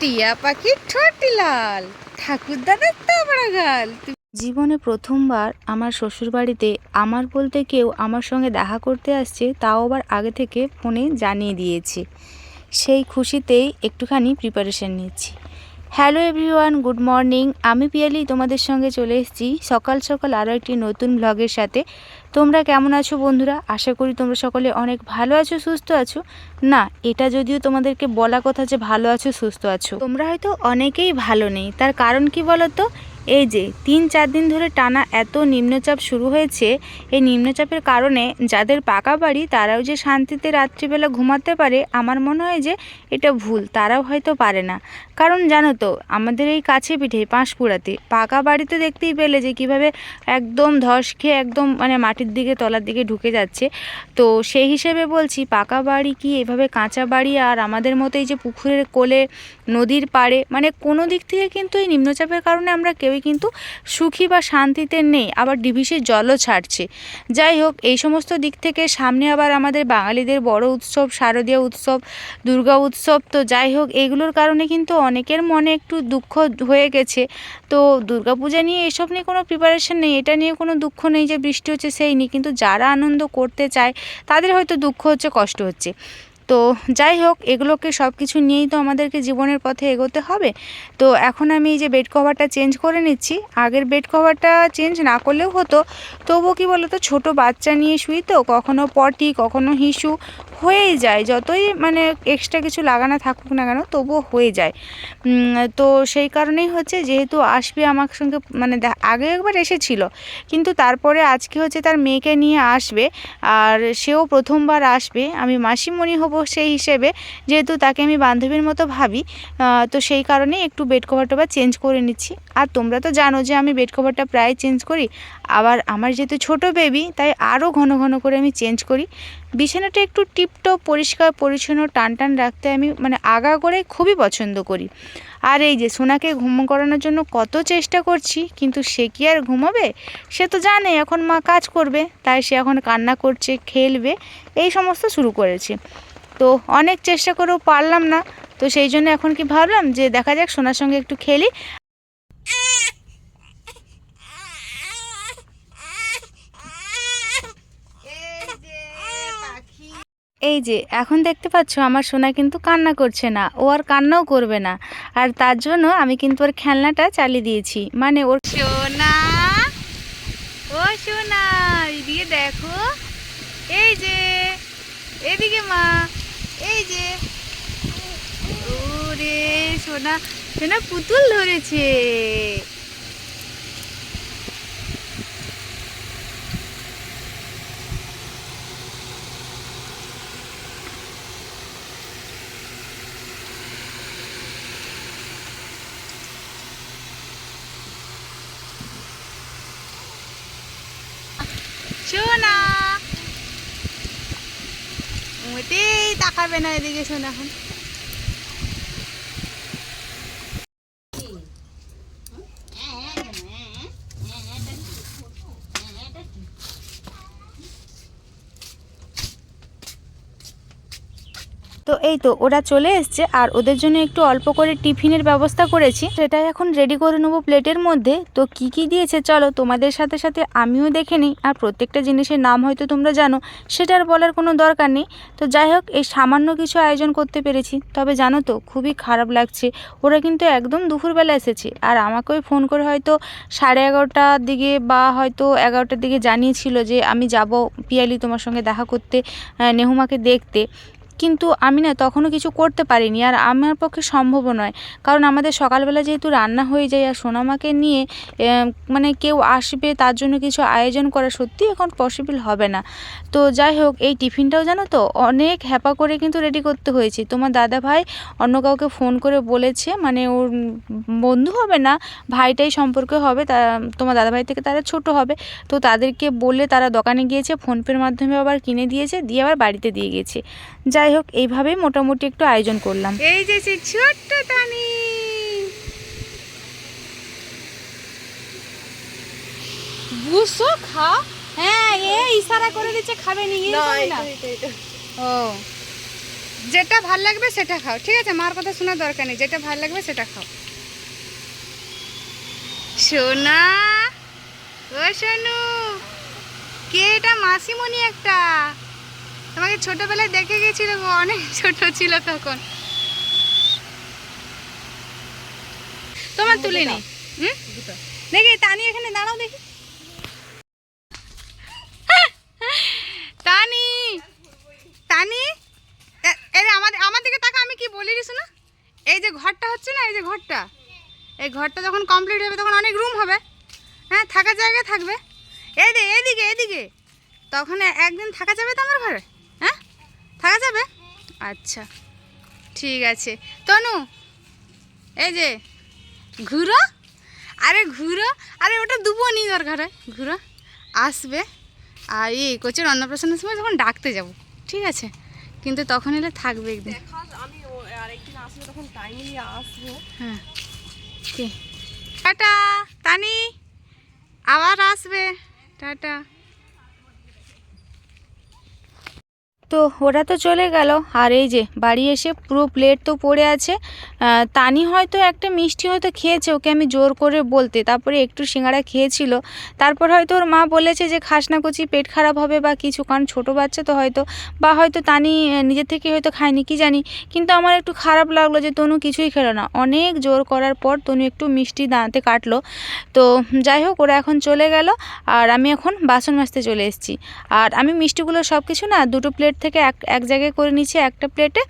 টিয়া পাখির ছোটি লাল। ঠাকুর দাদার তাবড়া গাল জীবনে প্রথমবার আমার শ্বশুরবাড়িতে আমার বলতে কেউ আমার সঙ্গে দেখা করতে আসছে, তাও আবার আগে থেকে ফোনে জানিয়ে দিয়েছে। সেই খুশিতেই একটুখানি প্রিপারেশন নিচ্ছি হ্যালো এভরিওয়ান, গুড মর্নিং। আমি পিয়ালি, তোমাদের সঙ্গে চলে এসেছি সকাল সকাল আরও একটি নতুন ব্লগের সাথে। তোমরা কেমন আছো বন্ধুরা? আশা করি তোমরা সকলে অনেক ভালো আছো, সুস্থ আছো। না, এটা যদিও তোমাদেরকে বলা কথা যে ভালো আছো, সুস্থ আছো। তোমরা হয়তো অনেকেই ভালো নেই। তার কারণ কি বলো তো এই যে, তিন চার দিন ধরে টানা এত নিম্নচাপ শুরু হয়েছে, এই নিম্নচাপের কারণে যাদের পাকা বাড়ি তারাও যে শান্তিতে রাত্রিবেলা ঘুমাতে পারে, আমার মনে হয় যে এটা ভুল, তারাও হয়তো পারে না। কারণ জানো তো, আমাদের এই কাছে পিঠে, পাঁশকুড়াতে, পাকা বাড়িতে দেখতেই পেলে যে কীভাবে একদম ধস খেয়ে একদম মানে মাটির দিকে, তলার দিকে ঢুকে যাচ্ছে। তো সেই হিসেবে বলছি, পাকা বাড়ি কি এভাবে কাঁচা বাড়ি আর আমাদের মতো এই যে পুকুরের কোলে, নদীর পাড়ে মানে কোনো দিক থেকে কিন্তু এই নিম্নচাপের কারণে আমরা কেউই কিন্তু সুখী বা শান্তিতে নেই, আবার ডিভিসির জলও ছাড়ছে। যাই হোক, এই সমস্ত দিক থেকে সামনে আবার আমাদের বাঙালিদের বড় উৎসব, শারদীয় উৎসব, দুর্গা উৎসব, তো যাই হোক, এগুলোর কারণে কিন্তু অনেকের মনে একটু দুঃখ হয়ে গেছে। তো দুর্গাপূজা নিয়ে এসব নিয়ে কোনো প্রিপারেশন নেই, এটা নিয়ে কোনো দুঃখ নেই যে বৃষ্টি হচ্ছে সেই নিয়ে, কিন্তু যারা আনন্দ করতে চায়, তাদের হয়তো দুঃখ হচ্ছে, কষ্ট হচ্ছে। তো যাই হোক, এগুলোকে সব কিছু নিয়েই তো আমাদেরকে জীবনের পথে এগোতে হবে। তো এখন আমি এই যে বেড কভারটা চেঞ্জ করে নিচ্ছি। আগের বেড কভারটা চেঞ্জ না করলেও হতো। তবুও কি বলতো, ছোট বাচ্চা নিয়ে শুই তো, কখনো পটি কখনো হিসু, হয়েই যায়। যতই মানে এক্সট্রা কিছু লাগানো থাকুক না কেন, তবুও হয়ে যায়। তো সেই কারণেই হচ্ছে, যেহেতু আসবে আমার সঙ্গে মানে আগে একবার এসেছিল, কিন্তু তারপরে আজকে হচ্ছে তার মেয়েকে নিয়ে আসবে, আর সেও প্রথমবার আসবে। আমি মাসিমণি হব সেই হিসেবে যেহেতু তাকে আমি বান্ধবীর মতো ভাবি তো সেই কারণে একটু বেড কভারটা বা চেঞ্জ করে নিচ্ছি। আর তোমরা তো জানো যে আমি বেড কভারটা প্রায় চেঞ্জ করি, আবার আমার যেহেতু ছোট বেবি তাই আরও ঘন ঘন করে আমি চেঞ্জ করি। বিছানাটা একটু টিপটপ পরিষ্কার, পরিচ্ছন্ন টান টান রাখতে আমি মানে আগা করে খুবই পছন্দ করি। আর এই যে সোনাকে ঘুম করানোর জন্য কত চেষ্টা করছি, কিন্তু সে কি আর ঘুমাবে? সে তো জানে, এখন মা কাজ করবে, তাই সে এখন কান্না করছে, খেলবে, এই সমস্ত শুরু করেছে। তো অনেক চেষ্টা করেও পারলাম না। তো সেই জন্য এখন কি ভাবলাম যে দেখা যাক, সোনার সঙ্গে একটু খেলি। এই যে, এখন দেখতে পাচ্ছ আমার সোনা কিন্তু কান্না করছে না। ও আর কান্নাও করবে না। আর তার জন্য আমি কিন্তু ওর খেলনাটা চালিয়ে দিয়েছি। মানে ওর সোনা, ও সোনা, এদিকে দেখো। এই যে, এদিকে মা। যে ওরে সোনা সোনা পুতুল ধরেছে। সোনা। মোটেই তাকাবে না এদিকে শোন এখন তো এই তো ওরা চলে এসছে আর ওদের জন্য একটু অল্প করে টিফিনের ব্যবস্থা করেছি। সেটা এখন রেডি করে নেব প্লেটের মধ্যে। তো কি কি দিয়েছে চলো তোমাদের সাথে সাথে আমিও দেখে নিই। আর প্রত্যেকটা জিনিসের নাম হয়তো তোমরা জানো সেটার বলার কোনো দরকার নেই। তো যাই হোক, এই সামান্য কিছু আয়োজন করতে পেরেছি। তবে জানো তো, খুবই খারাপ লাগছে। ওরা কিন্তু একদম দুপুরবেলা এসেছে। আর আমাকে ওই ফোন করে হয়তো সাড়ে এগারোটার দিকে বা হয়তো এগারোটার দিকে জানিয়েছিল যে আমি যাব পিয়ালি তোমার সঙ্গে দেখা করতে নেহুমাকে দেখতে। কিন্তু আমি না তখনও কিছু করতে পারিনি আর আমার পক্ষে সম্ভবও নয়। কারণ আমাদের সকালবেলা যেহেতু রান্না হয়ে যায় আর সোনামাকে নিয়ে মানে কেউ আসবে তার জন্য কিছু আয়োজন করা সত্যি এখন পসিবল হবে না। তো যাই হোক, এই টিফিনটাও জানো তো অনেক হ্যাপা করে কিন্তু রেডি করতে হয়েছে। তোমার দাদা ভাই অন্য কাউকে ফোন করে বলেছে মানে ওর বন্ধু হবে না, ভাইটাই সম্পর্কে হবে, তা, তোমার দাদা ভাই থেকে তারা ছোট হবে। তো তাদেরকে বলে তারা দোকানে গিয়েছে ফোনপের মাধ্যমে আবার কিনে দিয়েছে, দিয়ে আবার বাড়িতে দিয়ে গেছে। যাই হোক এইভাবেই মোটামুটি একটু আয়োজন করলাম। এই যে সেই ছোট্ট তানি। বুঝছ খাও। হ্যাঁ এ ইশারা করে দিচ্ছে খাবে নি না ও। যেটা ভালো লাগবে সেটা খাও ঠিক আছে? মার কথা শোনার দরকার নেই যেটা ভালো লাগবে সেটা খাও। সোনা ও সোনু কে এটা? মাসিমণি একটা। তোমাকে ছোটবেলায় দেখে গেছিল গো অনেক ছোট ছিল তখন। তোমার তুলে নি হুম? দেখি তানি এখানে দাঁড়াও দেখি। তানি! তানি! এ- এই আমার আমার দিকে তাকা আমি কি বলি রে শোনা এই যে ঘরটা হচ্ছে না এই যে ঘরটা? এই ঘরটা যখন কমপ্লিট হবে তখন অনেক রুম হবে। হ্যাঁ থাকার জায়গা থাকবে। এই দে এদিকে এদিকে তখন একদিন থাকা যাবে তো আমার ঘরে? থাকা যাবে? আচ্ছা ঠিক আছে। তনু এই যে ঘুরো। আরে ঘুরো আরে ওটা দুবো নি দরকার হয়। ঘুরো আসবে। আর এই কোচের অন্নপ্রাশনের সময় যখন ডাকতে যাব ঠিক আছে? কিন্তু তখন এলে থাকবে একদিন। আমি ও- আরেকদিন আসলে তখন আসব। হ্যাঁ। টাটা তানি। আবার আসবে। টাটা। তো ওরা তো চলে গেল। আর এই যে বাড়ি এসে পুরো প্লেট তো পড়ে আছে। তানি হয়তো একটা মিষ্টি হয়তো খেয়েছে, ওকে আমি জোর করে বলতে। তারপরে একটু সিঙ্গারা খেয়েছিল। তারপর হয়তো ওর মা বলেছে যে খাস না কচি পেট খারাপ হবে বা কিছু, কারণ ছোটো বাচ্চা তো হয়তো, বা হয়তো তানি নিজের থেকে হয়তো খায়নি, কি জানি। কিন্তু আমার একটু খারাপ লাগল যে তনু কিছুই খেলো না। অনেক জোর করার পর তনু একটু মিষ্টি দাঁতে কাটলো। তো যাই হোক, ওরা এখন চলে গেল। আর আমি এখন বাসন মাজতে চলে এসেছি। আর আমি মিষ্টিগুলো সব কিছু না দুটো প্লেট থেকে এক এক জায়গায় করে নিচ্ছি একটা প্লেটে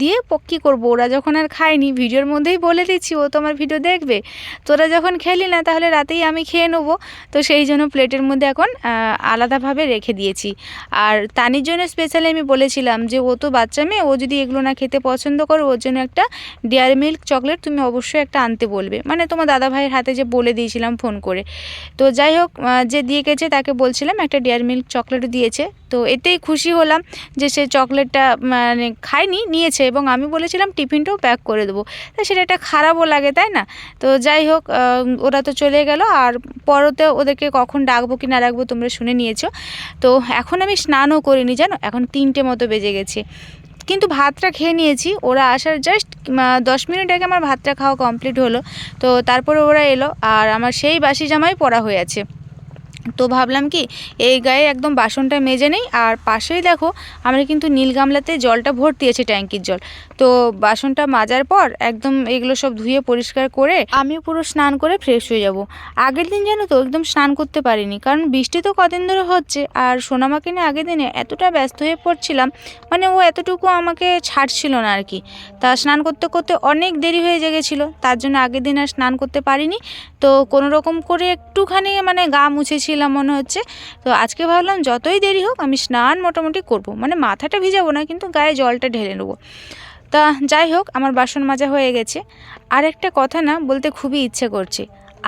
দিয়ে কী করব? ওরা যখন আর খায়নি, ভিডিওর মধ্যেই বলে দিচ্ছি, ও তো আমার ভিডিও দেখবে। তোরা যখন খেলি না, তাহলে রাতেই আমি খেয়ে নেব। তো সেই জন্য প্লেটের মধ্যে এখন আলাদাভাবে রেখে দিয়েছি। আর তানির জন্য স্পেশালি আমি বলেছিলাম যে, ও তো বাচ্চা মেয়ে, ও যদি এগুলো না খেতে পছন্দ করে, ওর জন্য একটা ডেয়ারি মিল্ক চকলেট তুমি অবশ্যই একটা আনতে বলবে। মানে তোমার দাদা ভাইয়ের হাতে যে বলে দিয়েছিলাম ফোন করে। তো যাই হোক যে দিয়ে গেছে, তাকে বলছিলাম, একটা ডেয়ারি মিল্ক চকলেট দিয়েছে। তো এতেই খুশি হলাম। যে সে চকলেটটা মানে খায়নি, নিয়েছে এবং আমি বলেছিলাম টিফিনটাও প্যাক করে দেবো। তা সেটা একটা খারাপও লাগে, তাই না? তো যাই হোক ওরা তো চলে গেল আর পরতে ওদেরকে কখন ডাকবো কি না ডাকবো তোমরা শুনে নিয়েছো। তো এখন আমি স্নানও করিনি, জানো? এখন তিনটে মতো বেজে গেছে। কিন্তু ভাতটা খেয়ে নিয়েছি, ওরা আসার জাস্ট দশ মিনিট আগে আমার ভাতটা খাওয়া কমপ্লিট হলো। তো তারপরে ওরা এলো আর আমার সেই বাসি জামাই পরা হয়ে আছে। তো ভাবলাম কি, এই গায়ে একদম বাসনটা মেজে নেই, আর পাশেই দেখো আমরা কিন্তু নীল গামলাতে জলটা ভর্তি আছে ট্যাঙ্কির জল। তো বাসনটা মাজার পর একদম এগুলো সব ধুয়ে পরিষ্কার করে আমি পুরো স্নান করে ফ্রেশ হয়ে যাব। আগের দিন জানো তো একদম স্নান করতে পারিনি, কারণ বৃষ্টি তো কদিন ধরে হচ্ছে, আর সোনামাকে নিয়ে আগের দিনে এতটা ব্যস্ত হয়ে পড়ছিলাম মানে ও এতটুকু আমাকে ছাড়ছিল না আর কি। তা স্নান করতে করতে অনেক দেরি হয়ে জেগেছিলো, তার জন্য আগের দিন আর স্নান করতে পারিনি, তো কোনো রকম করে একটুখানি মানে গা মুছেছিলাম মনে হচ্ছে। তো আজকে ভাবলাম যতই দেরি হোক আমি স্নান মোটামুটি করব। মানে মাথাটা ভিজাবো না, কিন্তু গায়ে জলটা ঢেলে নেব। তা যাই হোক, আমার বাসন মাজা হয়ে গেছে। আর একটা কথা না বলতে খুবই ইচ্ছে করছে।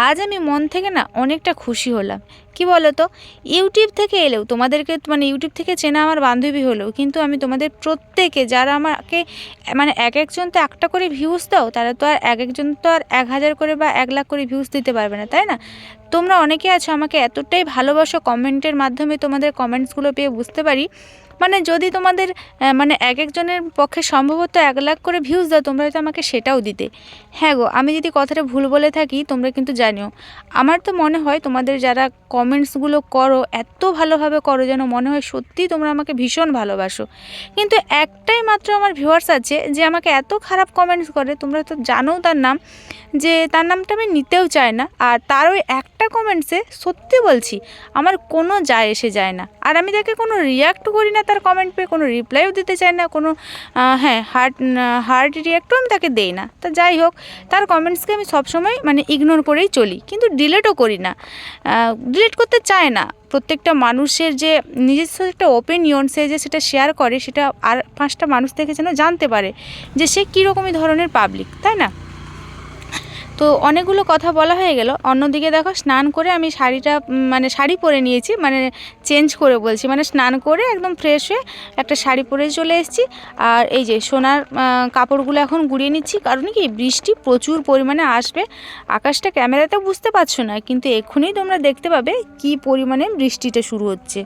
আজ আমি মন থেকে না অনেকটা খুশি হলাম। কি বলো তো ইউটিউব থেকে এলেও, তোমাদেরকে মানে ইউটিউব থেকে চেনা আমার বান্ধবী হলেও, কিন্তু আমি তোমাদের প্রত্যেকে যারা আমাকে মানে এক একজন তো একটা করে ভিউজ দাও, তারা তো আর এক একজন তো আর এক হাজার করে বা এক লাখ করে ভিউজ দিতে পারবে না, তাই না? তোমরা অনেকে আছো আমাকে এতটাই ভালোবাসো কমেন্টের মাধ্যমে তোমাদের কমেন্টসগুলো পেয়ে বুঝতে পারি। মানে যদি তোমাদের মানে এক একজনের পক্ষে সম্ভবত এক লাখ করে ভিউজ দাও, তোমরা হয়তো আমাকে সেটাও দিতে। হ্যাঁ গো, আমি যদি কথাটা ভুল বলে থাকি, তোমরা কিন্তু জানিও। আমার তো মনে হয় তোমাদের যারা কমেন্টসগুলো করো, এত ভালোভাবে করো যেন মনে হয় সত্যিই তোমরা আমাকে ভীষণ ভালোবাসো। কিন্তু একটাই মাত্র আমার ভিউয়ার্স আছে যে আমাকে এত খারাপ কমেন্টস করে, তোমরা তো জানো তার নাম, যে তার নামটা আমি নিতেও চাই না। আর তার ওই একটা কমেন্টসে সত্যি বলছি, আমার কোনো যায় এসে যায় না। আর আমি তাকে কোনো রিয়াক্ট করি না তার কমেন্ট পেয়ে, কোনো রিপ্লাইও দিতে চাই না, কোনো হ্যাঁ হার্ট হার্ট রিয়াক্টও আমি তাকে দেই না। তা যাই হোক, তার কমেন্টসকে আমি সবসময় মানে ইগনোর করেই চলি, কিন্তু ডিলেটও করি না। ডিলেট করতে চায় না। প্রত্যেকটা মানুষের যে নিজস্ব একটা ওপিনিয়ন সে যে সেটা শেয়ার করে, সেটা আর পাঁচটা মানুষ থেকে যেন জানতে পারে যে সে কীরকমই ধরনের পাবলিক তাই না? তো অনেকগুলো কথা বলা হয়ে গেল। অন্যদিকে দেখো স্নান করে আমি শাড়িটা মানে শাড়ি পরে নিয়েছি মানে চেঞ্জ করে বলছি। মানে স্নান করে একদম ফ্রেশ হয়ে একটা শাড়ি পরে চলে এসেছি। আর এই যে সোনার কাপড়গুলো এখন গুড়িয়ে নিচ্ছি। কারণ কি বৃষ্টি প্রচুর পরিমাণে আসবে। আকাশটা ক্যামেরাতে বুঝতে পারছ না, কিন্তু এক্ষুনি তোমরা দেখতে পাবে কি পরিমাণে বৃষ্টিটা শুরু হচ্ছে।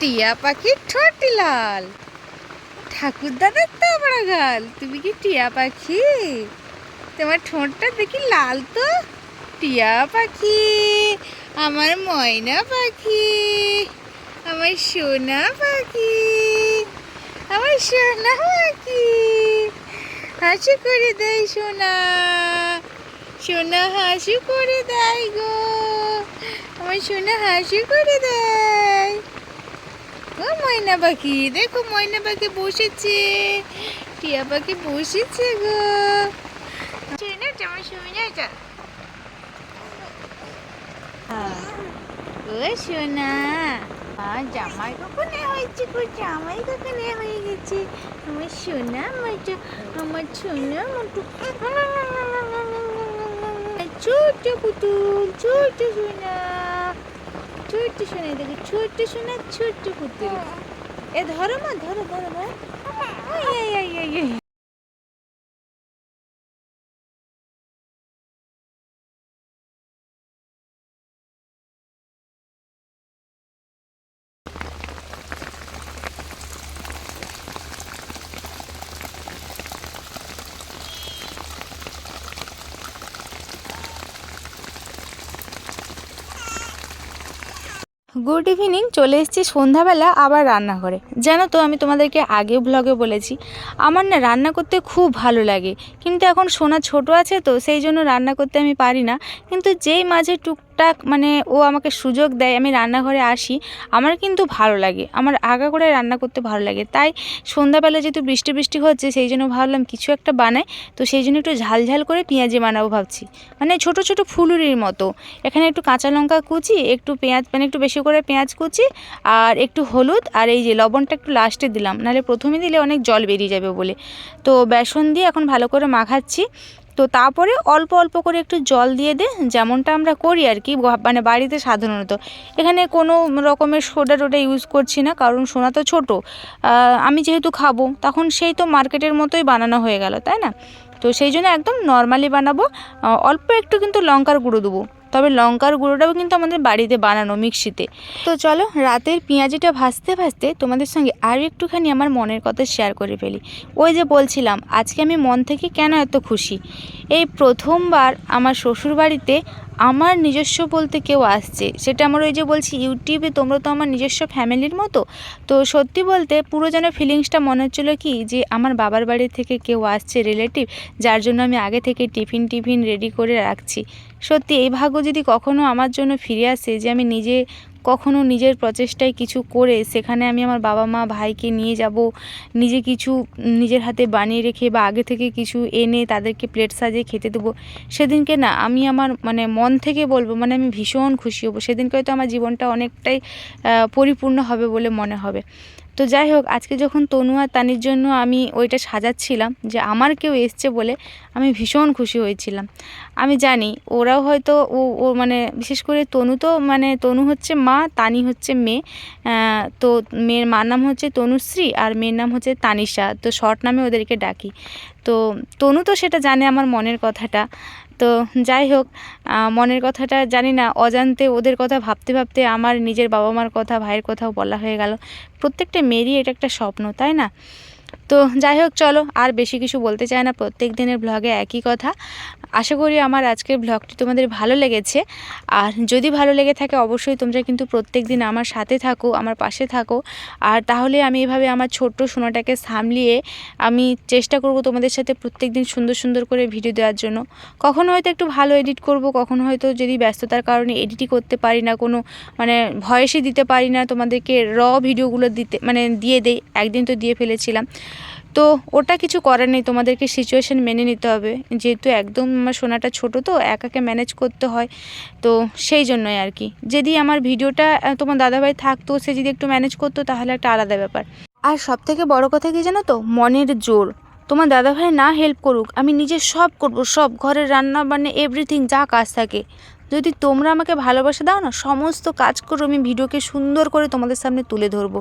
টিয়া পাখির ঠোঁট লাল। ঠাকুর দাদার তো আমরা গাল তুমি কি টিয়া পাখি? তোমার ঠোঁটটা দেখি লাল তো? টিয়া পাখি, আমার ময়না পাখি, আমার সোনা পাখি, আমার সোনা পাখি। হাসি করে দেয় সোনা সোনা হাসি করে দেয় গো। আমার সোনা হাসি করে দেয়। ও ময়না পাখি, দেখো ময়না পাখি বসেছে। টিয়া পাখি বসেছে গো। সোনাটা ও আর জামাই হয়েছে গো, জামাই হয়ে গেছে। আমার ছোট্ট পুতুল, ছোট্ট সোনা। ছোট্ট সোনা দেখো ছোট্ট সোনা ছোট্ট পুতুল এ ধরো মা ধরো ধরো ধরো গুড ইভিনিং চলে এসেছি সন্ধ্যাবেলা আবার রান্নাঘরে। জানো তো, আমি তোমাদেরকে আগে ব্লগে বলেছি, আমার না রান্না করতে খুব ভালো লাগে। কিন্তু এখন সোনা ছোট আছে তো, সেই জন্য রান্না করতে আমি পারি না। কিন্তু যেই মাঝে টুকটাক মানে ও আমাকে সুযোগ দেয়, আমি রান্নাঘরে আসি, আমার কিন্তু ভালো লাগে। আমার আগা করে রান্না করতে ভালো লাগে। তাই সন্ধ্যাবেলা যেহেতু বৃষ্টি বৃষ্টি হচ্ছে, সেই জন্য ভাবলাম কিছু একটা বানাই। তো সেই জন্য একটু ঝাল ঝাল করে পেঁয়াজি বানাবো ভাবছি। মানে ছোট ছোট ফুলুরির মতো। এখানে একটু কাঁচা লঙ্কা কুচি, একটু পেঁয়াজ মানে একটু বেশি করে পেঁয়াজ কুচি আর একটু হলুদ আর এই যে লবণটা একটু লাস্টে দিলাম। নাহলে প্রথমে দিলে অনেক জল বেরিয়ে যাবে বলে। তো বেসন দিয়ে এখন ভালো করে মাখাচ্ছি। তো তারপরে অল্প অল্প করে একটু জল দিয়ে দে, যেমনটা আমরা করি আর কি মানে বাড়িতে সাধারণত। এখানে কোনো রকমের সোডা টোডা ইউজ করছি না, কারণ সোনা তো ছোটো। আমি যেহেতু খাব, তখন সেই তো মার্কেটের মতোই বানানো হয়ে গেল, তাই না? তো সেই জন্য একদম নর্মালি বানাবো অল্প একটু কিন্তু লঙ্কার গুঁড়ো দেবো। তবে লঙ্কার গুঁড়োটাও কিন্তু আমাদের বাড়িতে বানানো মিক্সিতে। তো চলো রাতের পেঁয়াজিটা ভাজতে ভাজতে তোমাদের সঙ্গে আরও একটুখানি আমার মনের কথা শেয়ার করে ফেলি। ওই যে বলছিলাম, আজকে আমি মন থেকে কেন এত খুশি? এই প্রথমবার আমার শ্বশুর বাড়িতে আমার নিজস্ব বলতে কেউ আসছে। সেটা আমার ওই যে বলছি, ইউটিউবে তোমরা তো আমার নিজস্ব ফ্যামিলির মতো। তো সত্যি বলতে পুরো যেন ফিলিংসটা মনে হচ্ছিল কি, যে আমার বাবার বাড়ি থেকে কেউ আসছে রিলেটিভ, যার জন্য আমি আগে থেকে টিফিন টিফিন রেডি করে রাখছি। সত্যি এই ভাগ্য যদি কখনো আমার জন্য ফিরে আসে যে আমি নিজে কখনো নিজের প্রচেষ্টায় কিছু করে সেখানে আমি আমার বাবা মা, ভাইকে নিয়ে যাব, নিজে কিছু নিজের হাতে বানিয়ে রেখে বা আগে থেকে কিছু এনে তাদেরকে প্লেট সাজিয়ে খেতে দেবো, সেদিনকে না আমি আমার মানে মন থেকে বলব মানে আমি ভীষণ খুশি হব। সেদিনকে হয়তো আমার জীবনটা অনেকটাই পরিপূর্ণ হবে বলে মনে হবে। তো যাই হোক, আজকে যখন তনু আর তানির জন্য আমি ওইটা সাজাচ্ছিলাম যে আমার কেউ এসছে বলে আমি ভীষণ খুশি হয়েছিলাম। আমি জানি ওরাও হয়তো ও ও মানে বিশেষ করে তনু তো মানে তনু হচ্ছে মা, তানি হচ্ছে মেয়ে। তো মেয়ের মার নাম হচ্ছে তনুশ্রী আর মেয়ের নাম হচ্ছে তানিশা। তো শর্ট নামে ওদেরকে ডাকি। তো তনু তো সেটা জানে আমার মনের কথাটা। তো যাই হোক মনের কথাটা জানি না, অজান্তে ওদের কথা ভাবতে ভাবতে আমার নিজের বাবা মার কথা, ভাইয়ের কথাও বলা হয়ে গেল। প্রত্যেকটা মেয়েরই এটা একটা স্বপ্ন, তাই না? তো যাই হোক, চলো, আর বেশি কিছু বলতে চাই না। প্রত্যেক দিনের ব্লগে একই কথা। আশা করি আমার আজকের ব্লগটি তোমাদের ভালো লেগেছে। আর যদি ভালো লেগে থাকে, অবশ্যই তোমরা কিন্তু প্রত্যেক দিন আমার সাথে থাকো, আমার পাশে থাকো। আর তাহলে আমি এভাবে আমার ছোট্ট সোনাটাকে সামলিয়ে আমি চেষ্টা করব তোমাদের সাথে প্রত্যেক দিন সুন্দর সুন্দর করে ভিডিও দেওয়ার জন্য। কখনো হয়তো একটু ভালো এডিট করব, কখনো হয়তো যদি ব্যস্ততার কারণে এডিটই করতে পারি না, কোনো মানে ভয়েসই দিতে পারি না তোমাদেরকে র ভিডিওগুলো দিতে মানে দিয়ে দেই, একদিন তো দিয়ে ফেলেছিলাম। তো ওটা কিছু করার নেই, তোমাদেরকে সিচুয়েশন মেনে নিতে হবে। যেহেতু একদম আমার সোনাটা ছোট তো, একাকে ম্যানেজ করতে হয়। তো সেই জন্যই আর কি। যদি আমার ভিডিওটা তোমার দাদাভাই থাকতো, সে যদি একটু ম্যানেজ করতো, তাহলে একটা আলাদা ব্যাপার। আর সব থেকে বড় কথা কি জানো তো? মনের জোর। তোমার দাদাভাই না হেল্প করুক, আমি নিজে সব করব, সব ঘরের রান্না বান্না এভরিথিং যা কাজ থাকে। যদি তোমরা আমাকে ভালোবাসা দাও না, সমস্ত কাজ করে আমি ভিডিওকে সুন্দর করে তোমাদের সামনে তুলে ধরবো।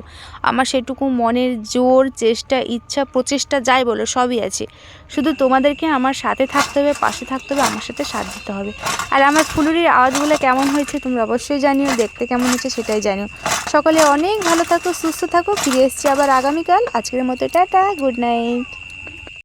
আমার সেটুকু মনের জোর, চেষ্টা, ইচ্ছা, প্রচেষ্টা যাই বলো, সবই আছে। শুধু তোমাদেরকে আমার সাথে থাকতে হবে, পাশে থাকতে হবে, আমার সাথে সাথ দিতে হবে। আর আমার ফুলুরির আওয়াজগুলো কেমন হয়েছে তোমরা অবশ্যই জানিও, দেখতে কেমন হয়েছে সেটাই জানিও। সকলে অনেক ভালো থাকো, সুস্থ থাকো, ফিরে এসছি আবার আগামীকাল। আজকের মতো টাটা, গুড নাইট।